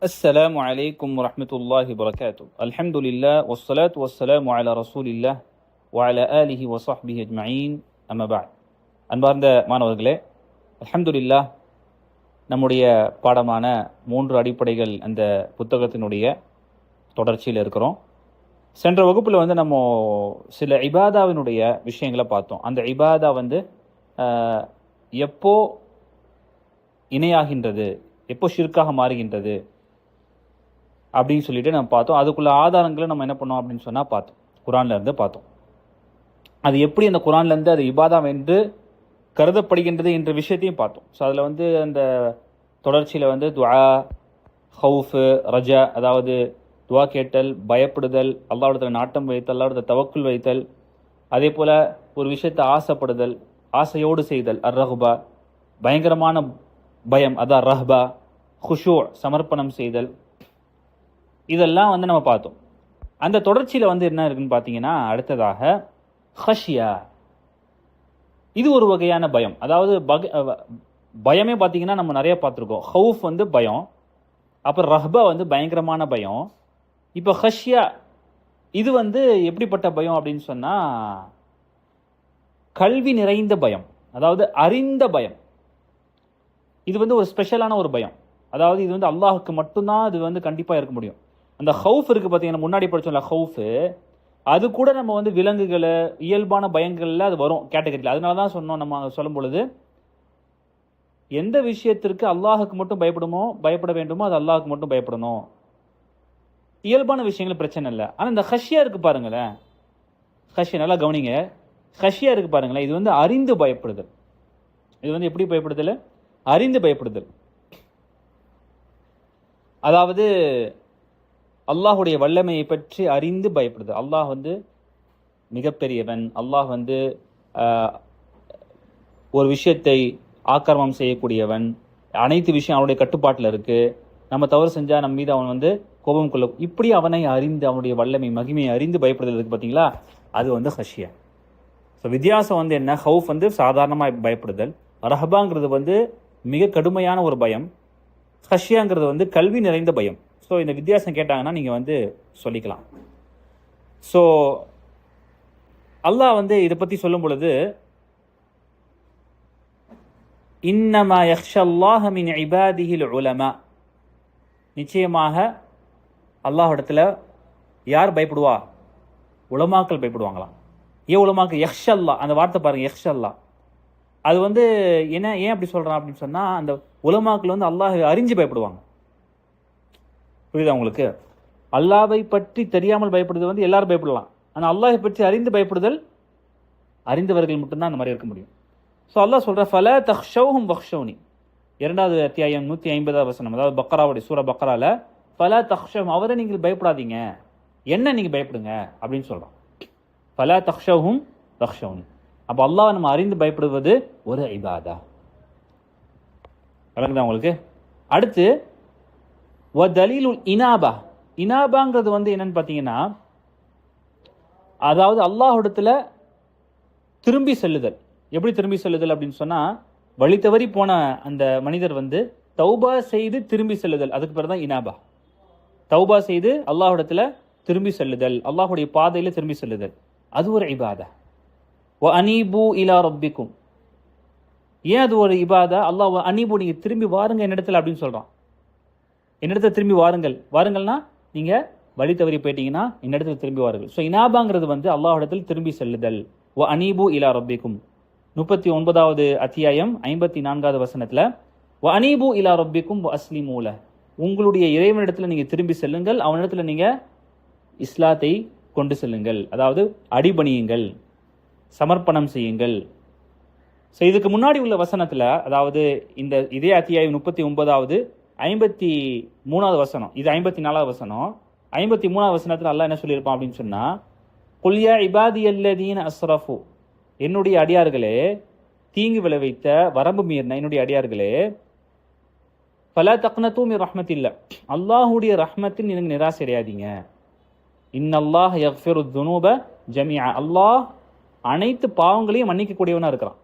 السلام عليكم ورحمة الله وبركاته الحمد لله والصلاة والسلام على رسول الله وعلى آله وصحبه أجمعين أما بعد அன்பார்ந்த மாணவர்களே அல்ஹம்துலில்லாஹ் நம்முடைய பாடமான மூன்று அடிப்படைகள் அந்த புத்தகத்தினுடைய தொடர்ச்சியில் இருக்கிறோம் சென்ற வகுப்பில் வந்து நம்ம சில இபாதாவினுடைய விஷயங்களை பார்த்தோம் அந்த இபாதா வந்து ஆஹ், எப்போ இணையாகின்றது எப்போ ஷிர்காக மாறுகின்றது அப்படின்னு சொல்லிட்டு நம்ம பார்த்தோம். அதுக்குள்ள ஆதாரங்களை நம்ம என்ன பண்ணோம் அப்படின்னு சொன்னால் பார்த்தோம். குரான்லேருந்து பார்த்தோம். அது எப்படி அந்த குரான்லேருந்து அது இபாதா என்று கருதப்படுகின்றது என்ற விஷயத்தையும் பார்த்தோம். ஸோ அதில் வந்து அந்த தொடர்ச்சியில் வந்து துவா ஹவுஃபு ரஜா அதாவது துவா கேட்டல் பயப்படுதல் அல்லாவிடத்தில் நாட்டம் வைத்தல் அல்லாவிடத்தில் தவக்குள் வைத்தல் அதே போல் ஒரு விஷயத்தை ஆசைப்படுதல் ஆசையோடு செய்தல் அர் ரஹ்பா பயங்கரமான பயம் அதான் ரஹ்பா ஹுஷூ சமர்ப்பணம் செய்தல் இதெல்லாம் வந்து நம்ம பார்த்தோம். அந்த தொடர்ச்சியில் வந்து என்ன இருக்குன்னு பார்த்தீங்கன்னா அடுத்ததாக ஹஷியா இது ஒரு வகையான பயம். அதாவது பக பயமே பார்த்தீங்கன்னா நம்ம நிறைய பார்த்துருக்கோம். ஹவுஃப் வந்து பயம். அப்புறம் ரஹ்பா வந்து பயங்கரமான பயம். இப்போ ஹஷ்யா இது வந்து எப்படிப்பட்ட பயம் அப்படின்னு சொன்னால் கல்வி நிறைந்த பயம். அதாவது அறிந்த பயம். இது வந்து ஒரு ஸ்பெஷலான ஒரு பயம். அதாவது இது வந்து அல்லாஹுக்கு மட்டும்தான் இது வந்து கண்டிப்பாக இருக்க முடியும். அந்த ஹவுஃப் இருக்குது பார்த்தீங்கன்னா முன்னாடி படித்தோம்ல ஹவுஃபு அது கூட நம்ம வந்து விலங்குகளை இயல்பான பயங்கள்ல அது வரும் கேட்டகரியில் அதனால தான் சொன்னோம் நம்ம சொல்லும் பொழுது எந்த விஷயத்திற்கு அல்லாஹுக்கு மட்டும் பயப்படுமோ பயப்பட வேண்டுமோ அது அல்லாஹுக்கு மட்டும் பயப்படணும். இயல்பான விஷயங்கள் பிரச்சனை இல்லை. ஆனால் இந்த ஹஷியா இருக்கு பாருங்களேன். ஹஷ்யா நல்லா கவனிங்க. ஹஷியா இருக்கு பாருங்களேன். இது வந்து அறிந்து பயப்படுதல். இது வந்து எப்படி பயப்படுதல்? அறிந்து பயப்படுதல். அதாவது அல்லாஹுடைய வல்லமையை பற்றி அறிந்து பயப்படுது. அல்லாஹ் வந்து மிகப்பெரியவன். அல்லாஹ் வந்து ஒரு விஷயத்தை ஆக்கிரமம் செய்யக்கூடியவன். அனைத்து விஷயம் அவனுடைய கட்டுப்பாட்டில் இருக்குது நம்ம தவறு செஞ்சால் நம்ம மீது அவன் வந்து கோபம் கொள்ள இப்படி அவனை அறிந்து அவனுடைய வல்லமை மகிமையை அறிந்து பயப்படுதல் இருக்குது பார்த்தீங்களா அது வந்து ஹஷ்யா. ஸோ வித்தியாசம் வந்து என்ன? ஹவுஃப் வந்து சாதாரணமாக பயப்படுதல். ரஹபாங்கிறது வந்து மிக கடுமையான ஒரு பயம். ஹஷ்யாங்கிறது வந்து கல்வி நிறைந்த பயம். ஸோ இந்த வித்தியாசம் கேட்டாங்கன்னா நீங்கள் வந்து சொல்லிக்கலாம். ஸோ அல்லாஹ் வந்து இதை பற்றி சொல்லும் பொழுது இன்னமா யக்ஷல்லாஹ மின் இபாதிஹில் உலமா. நிச்சயமாக அல்லாஹிடத்தில் யார் பயப்படுவா? உலமாக்கள் பயப்படுவாங்களாம். ஏன் உலமாக்கள்? யக்ஷல்லா அந்த வார்த்தை பாருங்க யக்ஷல்லா அது வந்து என்ன ஏன் அப்படி சொல்றான் அப்படின்னு சொன்னா அந்த உலமாக்கள் வந்து அல்லாஹ் அறிஞ்சு பயப்படுவாங்க. புரியுதா உங்களுக்கு? அல்லாவை பற்றி தெரியாமல் பயப்படுறது வந்து எல்லாரும் பயப்படலாம். ஆனால் அல்லாஹை பற்றி அறிந்து பயப்படுதல் அறிந்தவர்கள் மட்டும்தான் அந்த மாதிரி இருக்க முடியும். ஸோ அல்லாஹ் சொல்கிற ஃபல தஹ்ஷௌஹும் வக்ஷௌனி இரண்டாவது அத்தியாயம் நூற்றி ஐம்பதாவது வசனம் அதாவது பக்கராவுடைய சூர பக்கராவில் ஃபல தஹ்ஷம் அவரை நீங்கள் பயப்படாதீங்க. என்ன நீங்கள் பயப்படுங்க? அப்படின்னு சொல்கிறோம் ஃபல தஹ்ஷௌஹும் வக்ஷௌனி அப்போ அல்லாஹ் நம்ம அறிந்து பயப்படுவது ஒரு ஐபாதா விளங்குதா உங்களுக்கு? அடுத்து வ தலீலுல் இனாபா இனாபாங்கிறது வந்து என்னன்னு பார்த்தீங்கன்னா அதாவது அல்லாஹிடத்தில் திரும்பி செல்லுதல். எப்படி திரும்பி செல்லுதல் அப்படின்னு சொன்னால் வழி தவறி போன அந்த மனிதர் வந்து தௌபா செய்து திரும்பி செல்லுதல். அதுக்கு பேர் தான் இனாபா. தௌபா செய்து அல்லாஹிடத்தில் திரும்பி செல்லுதல். அல்லாஹுடைய பாதையில் திரும்பி செல்லுதல். அது ஒரு இபாதா. ஒ அனீபு இலா ரப்பிக்கும் ஏன் அது ஒரு இபாதா? அல்லாஹ் அனீபு நீங்கள் திரும்பி வாருங்க என்னிடத்தில் அப்படின்னு சொல்கிறான் என்னிடத்தை திரும்பி வாருங்கள். வாருங்கள்னா நீங்கள் வழி தவறி போயிட்டீங்கன்னா என்னிடத்தில் திரும்பி வாருங்கள். ஸோ இனாபாங்கிறது வந்து அல்லாஹிடத்தில் திரும்பி செல்லுதல். வ அனீபு இலா ரப்பிக்கும். முப்பத்தி ஒன்பதாவது அத்தியாயம் ஐம்பத்தி நான்காவது வசனத்தில் வ அனீபு இலா ரப்பிக்கும் அஸ்லி மூல உங்களுடைய இறைவனிடத்தில் நீங்கள் திரும்பி செல்லுங்கள். அவனிடத்தில் நீங்கள் இஸ்லாத்தை கொண்டு செல்லுங்கள். அதாவது அடிபணியுங்கள். சமர்ப்பணம் செய்யுங்கள். ஸோ இதுக்கு முன்னாடி உள்ள வசனத்தில் அதாவது இந்த இதே அத்தியாயம் முப்பத்தி ஒன்பதாவது ஐம்பத்தி மூணாவது வசனம். இது ஐம்பத்தி நாலாவது வசனம். ஐம்பத்தி மூணாவது வசனத்தில் அல்லா என்ன சொல்லியிருப்பான் அப்படின்னு சொன்னால் குல்யா இபாதி அல்லதீன் அஸ்ரஃபு. என்னுடைய அடியார்களே தீங்கு விளைவித்த வரம்பு மீறின என்னுடைய அடியார்களே பல தக்னத்தும் இல்லை அல்லாஹுடைய ரஹ்மத்தில் நீங்கள் நிராசை அடையாதீங்க இன்னல்லாஹ் யக்ஃபிரு துனூப ஜமியா அல்லாஹ் அனைத்து பாவங்களையும் மன்னிக்கக்கூடியவனாக இருக்கிறான்.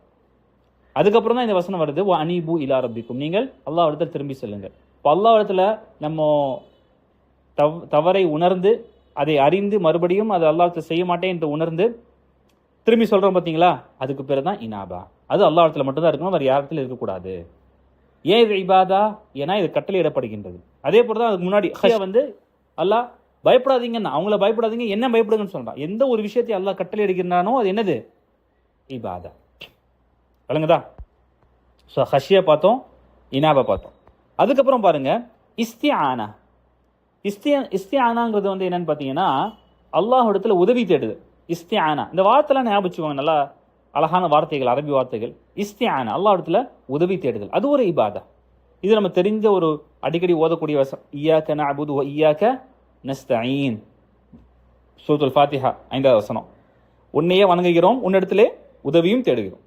அதுக்கப்புறம் தான் இந்த வசனம் வருது அனிபு அனீபு இலா ரப்பிக்கும். நீங்கள் அல்லாஹ்விடத்தில் திரும்பி செல்லுங்கள். இப்போ அல்லாஹ்விடத்துல நம்ம தவ் தவறை உணர்ந்து அதை அறிந்து மறுபடியும் அதை அல்லாஹ்வுக்கு செய்ய மாட்டேன் என்று உணர்ந்து திரும்பி சொல்றோம் பார்த்தீங்களா அதுக்கு பேர் தான் இனாபா. அது அல்லாஹ்விடத்துல மட்டும்தான் இருக்கணும் வேறு யாரிடத்துல இருக்கக்கூடாது? ஏன் இது இபாதா? ஏன்னா இது கட்டளையிடப்படுகின்றது. அதே போல தான் அதுக்கு முன்னாடி ஹஷியா வந்து அல்லாஹ் பயப்படாதீங்கன்னு அவங்கள பயப்படாதீங்க என்ன பயப்படுங்கன்னு சொல்றான். எந்த ஒரு விஷயத்தை அல்லாஹ் கட்டளை எடுக்கின்றானோ அது என்னது? இபாதா. விளங்குதா? ஸோ ஹஷியா பார்த்தோம் இனாபா பார்த்தோம். அதுக்கப்புறம் பாருங்க இஸ்தியானா இஸ்தியா இஸ்தியானாங்கிறது வந்து என்னன்னு பார்த்தீங்கன்னா அல்லாஹிடத்தில் உதவி தேடுது. இஸ்தியானா இந்த வார்த்தைலாம் ஞாபகம் நல்லா அழகான வார்த்தைகள் அரபி வார்த்தைகள். இஸ்தியானா அல்லாஹிடத்தில் உதவி தேடுதல். அது ஒரு இபாதா. இது நம்ம தெரிஞ்ச ஒரு அடிக்கடி ஓதக்கூடிய வசம் ஈயாக்க நபுது ஐயாக்க ஈயாக்க நஸ்தஈன். சூரத்துல் ஃபாத்திஹா ஐந்தாவது வசனம். உன்னையே வணங்குகிறோம் உன்னிடத்திலே உதவியும் தேடுகிறோம்.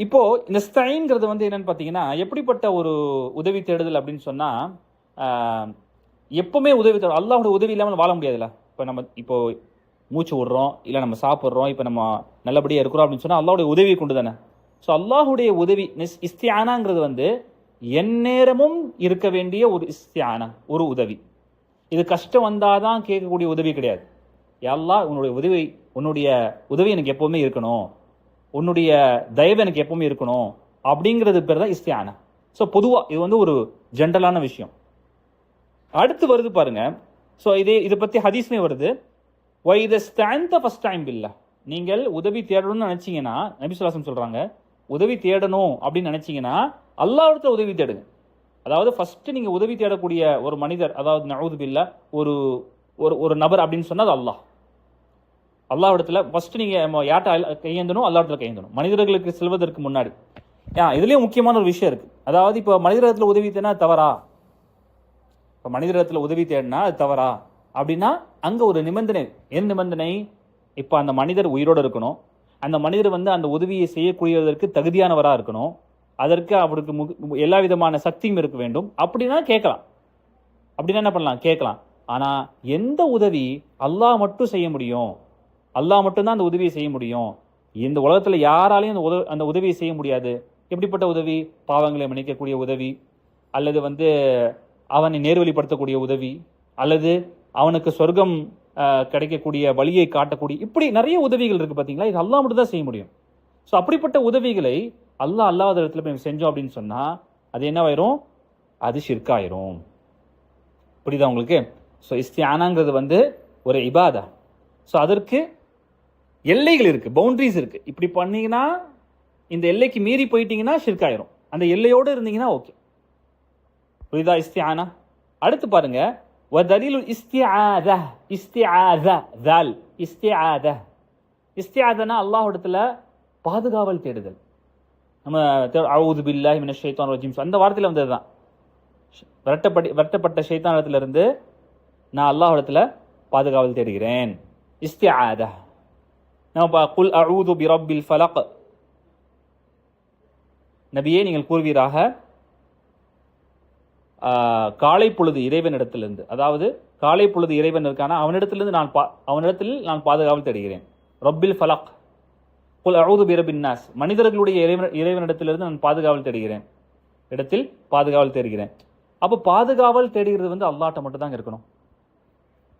இப்போ இந்த ஸ்தைன்ங்கிறது வந்து என்னன்னு பார்த்தீங்கன்னா எப்படிப்பட்ட ஒரு உதவி தேடுதல் அப்படின்னு சொன்னால் எப்பவுமே உதவி தேடும் அல்லாவோட உதவி இல்லாமல் வாழ முடியாதுல்ல. இப்போ நம்ம இப்போ மூச்சு விடுறோம் இல்லை நம்ம சாப்பிட்றோம் இப்போ நம்ம நல்லபடியாக இருக்கிறோம் அப்படின்னு சொன்னால் அல்லாவுடைய உதவியை கொண்டு தானே. ஸோ அல்லாஹுடைய உதவி நிஸ்- இஸ்தியானாங்கிறது வந்து எந்நேரமும் இருக்க வேண்டிய ஒரு இஸ்தியானா ஒரு உதவி. இது கஷ்டம் வந்தால் தான் கேட்கக்கூடிய உதவி கிடையாது. எல்லாம் உன்னுடைய உதவி உன்னுடைய உதவி எனக்கு எப்போவுமே இருக்கணும். உன்னுடைய தயவு எனக்கு எப்பவுமே இருக்கணும் அப்படிங்கிறது பேர் தான் இஸ்தியான. ஸோ பொதுவாக இது வந்து ஒரு ஜென்ரலான விஷயம். அடுத்து வருது பாருங்க. ஸோ இதே இதை பற்றி ஹதீஸ்லேயும் வருது. வைத ஸ்டாந்த ஃபஸ்ட் டைம் இல்லை நீங்கள் உதவி தேடணும்னு நினச்சிங்கன்னா நபி சொல்கிறாங்க உதவி தேடணும் அப்படின்னு நினச்சிங்கன்னா அல்லாவிடத்தில் உதவி தேடுங்க. அதாவது ஃபஸ்ட்டு நீங்கள் உதவி தேடக்கூடிய ஒரு மனிதர் அதாவது நவுது பில்லா ஒரு ஒரு ஒரு நபர் அப்படின்னு சொன்னால் அது அல்லாஹ். அல்லாவிடத்தில் ஃபஸ்ட்டு நீங்கள் ம- யார்ட்ட கையேந்தணும் அல்லாவிடத்தில் கையேந்தணும். மனிதர்களுக்கு செல்வதற்கு முன்னாடி. ஆ இதுலேயும் முக்கியமான ஒரு விஷயம் இருக்குது அதாவது இப்போ மனிதரத்தில் உதவி தேடினா தவறா? இப்போ மனிதரகத்தில் உதவி தேடினா அது தவறா? அப்படின்னா அங்கே ஒரு நிபந்தனை. என் நிபந்தனை? இப்போ அந்த மனிதர் உயிரோடு இருக்கணும். அந்த மனிதர் வந்து அந்த உதவியை செய்யக்கூடியதற்கு தகுதியானவராக இருக்கணும். அதற்கு அவருக்கு மு- எல்லா விதமான சக்தியும் இருக்க வேண்டும். அப்படின்னா கேட்கலாம். அப்படின்னா என்ன பண்ணலாம்? கேட்கலாம். ஆனால் எந்த உதவி அல்லாஹ் மட்டும் செய்ய முடியும்? அல்லாஹ் மட்டும்தான் அந்த உதவியை செய்ய முடியும். இந்த உலகத்தில் யாராலையும் அந்த உதவி அந்த உதவியை செய்ய முடியாது. எப்படிப்பட்ட உதவி? பாவங்களை மன்னிக்கக்கூடிய உதவி அல்லது வந்து அவனை நேர்வழிப்படுத்தக்கூடிய உதவி அல்லது அவனுக்கு சொர்க்கம் கிடைக்கக்கூடிய வழியை காட்டக்கூடிய இப்படி நிறைய உதவிகள் இருக்குது பார்த்தீங்களா இது அல்லாஹ் மட்டும் தான் செய்ய முடியும். ஸோ அப்படிப்பட்ட உதவிகளை அல்லாஹ் அல்லாத இடத்துல போய் செஞ்சோம் அப்படின்னு சொன்னால் அது என்னவாயிரும் அது ஷிர்காயிரும் புரியுதா உங்களுக்கு? ஸோ இஸ்தியானாங்கிறது வந்து ஒரு இபாதா. ஸோ அதற்கு எல்லைகள் இருக்குது பவுண்ட்ரிஸ் இருக்குது இப்படி பண்ணிங்கன்னா இந்த எல்லைக்கு மீறி போயிட்டீங்கன்னா ஷிர்காயிரும் அந்த எல்லையோடு இருந்தீங்கன்னா ஓகே புரியுதா? இஸ்தியானா அடுத்து பாருங்க. வதலில் இஸ்திஆத இஸ்திஆத தல் இஸ்தி இஸ்திஆதனா அல்லாஹ்விடத்துல பாதுகாவல் தேடுதல். நம்ம அவுது பில்லா மினஷ் ஷைத்தான் ரஜிம்ஸ் அந்த வார்த்தையில வந்தது தான் விரட்டப்படி விரட்டப்பட்ட ஷைத்தானத்துல இருந்து நான் அல்லாஹ்விடத்துல பாதுகாவல் தேடுகிறேன். இஸ்திஆத. நம்ம குல் அஊது பிரபில் ரப்பில் ஃபலக். நபியே நீங்கள் கூறுவீராக காலை பொழுது இறைவனிடத்திலிருந்து. அதாவது காலை பொழுது இறைவன் இருக்கான அவனிடத்திலிருந்து நான் பா அவனிடத்தில் நான் பாதுகாவல் தேடுகிறேன். ரப்பில் ஃபலக். குல் அழுது பிரபின் நாஸ். மனிதர்களுடைய இறைவன் இறைவனிடத்திலிருந்து நான் பாதுகாவல் தேடுகிறேன். இடத்தில் பாதுகாவல் தேடுகிறேன். அப்போ பாதுகாவல் தேடுகிறது வந்து அல்லாட்ட மட்டும்தான் இருக்கணும்.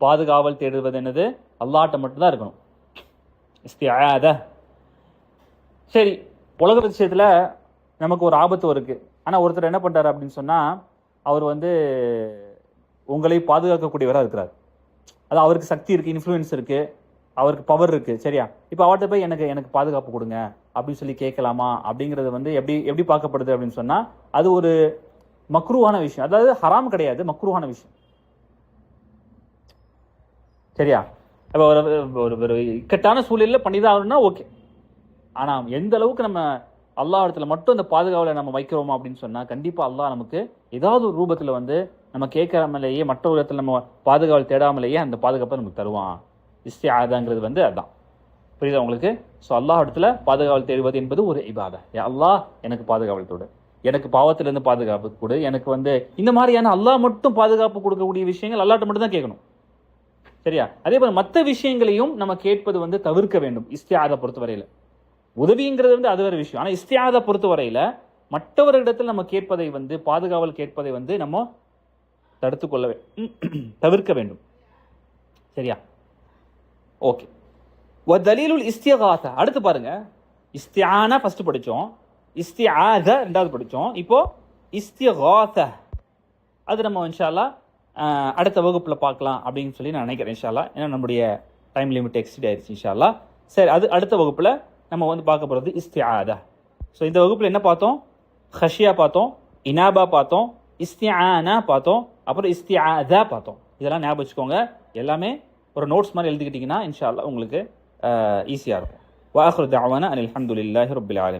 பாதுகாவல் தேடுவது என்னது? அல்லாட்ட மட்டும்தான் இருக்கணும். இஸ்தியாத. சரி உலக விஷயத்தில் நமக்கு ஒரு ஆபத்து இருக்குது ஆனால் ஒருத்தர் என்ன பண்ணுறாரு அப்படின்னு சொன்னால் அவர் வந்து உங்களை பாதுகாக்கக்கூடியவராக இருக்கிறார். அது அவருக்கு சக்தி இருக்குது இன்ஃப்ளூயன்ஸ் இருக்குது அவருக்கு பவர் இருக்குது சரியா? இப்போ அவர்கிட்ட போய் எனக்கு எனக்கு பாதுகாப்பு கொடுங்க அப்படின்னு சொல்லி கேட்கலாமா? அப்படிங்கிறது வந்து எப்படி எப்படி பார்க்கப்படுது அப்படின்னு சொன்னால் அது ஒரு மக்ரூவான விஷயம். அதாவது ஹராம் கிடையாது மக்ரூவான விஷயம். சரியா? இப்போ ஒரு ஒரு ஒரு இக்கட்டான சூழலில் பண்ணி தான் ஆகணும்னா ஓகே ஆனால் எந்த அளவுக்கு நம்ம அல்லாஹ் இடத்துல மட்டும் அந்த பாதுகாவலை நம்ம வைக்கிறோமா அப்படின்னு சொன்னால் கண்டிப்பாக அல்லாஹ் நமக்கு ஏதாவது ஒரு ரூபத்தில் வந்து நம்ம கேட்காமலேயே மற்ற இடத்துல நம்ம பாதுகாவல் தேடாமலேயே அந்த பாதுகாப்பை நமக்கு தருவான். இஸ்தியாதாங்கிறது வந்து அதுதான் புரியுதா உங்களுக்கு? ஸோ அல்லாஹ் இடத்துல பாதுகாவல் தேடுவது என்பது ஒரு இபாதா. அல்லாஹ் எனக்கு பாதுகாவல் தொடு. எனக்கு பாவத்திலேருந்து பாதுகாப்பு கொடு. எனக்கு வந்து இந்த மாதிரியான அல்லாஹ் மட்டும் பாதுகாப்பு கொடுக்கக்கூடிய விஷயங்கள் அல்லாட்ட மட்டும் தான் கேட்கணும். சரியா? அதே போல மற்ற விஷயங்களையும் நம்ம கேட்பது வந்து தவிர்க்க வேண்டும் இஸ்தியாதை பொறுத்தவரையில. உதவிங்கிறது வந்து அது வேறு விஷயம். ஆனா இஸ்தியாதை பொறுத்தவரையில மற்றவர்களிடத்தில் நம்ம கேட்பதை வந்து பாதுகாவல் கேட்பதை வந்து நம்ம தடுத்து கொள்ள தவிர்க்க வேண்டும். சரியா? ஓகே. தலீலுல் இஸ்தியகாத அடுத்து பாருங்க. இஸ்தியானா ஃபர்ஸ்ட் படித்தோம் இஸ்தியாத ரெண்டாவது படித்தோம் இப்போ இஸ்தியகாத அது நம்ம இன்ஷால்லா அடுத்த வகுப்பில் பார்க்கலாம் அப்படின்னு சொல்லி நான் நினைக்கிறேன் இன்ஷால்லா ஏன்னா நம்முடைய டைம் லிமிட் எக்ஸிட் ஆயிடுச்சு இன்ஷால்லா சரி அது அடுத்த வகுப்பில் நம்ம வந்து பார்க்க போகிறது இஸ்தியாதா ஸோ இந்த வகுப்பில் என்ன பார்த்தோம்? ஹஷியா பார்த்தோம் இனாபா பார்த்தோம் இஸ்தியானா பார்த்தோம் அப்புறம் இஸ்தியாதா பார்த்தோம். இதெல்லாம் ஞாபகம் வச்சுக்கோங்க. எல்லாமே ஒரு நோட்ஸ் மாதிரி எழுதிக்கிட்டிங்கன்னா இன்ஷால்லா உங்களுக்கு ஈஸியாக இருக்கும். வாஹர் தாவானா அனில் அஹமதுல்லாஹி ரபில் ஆலமீன்.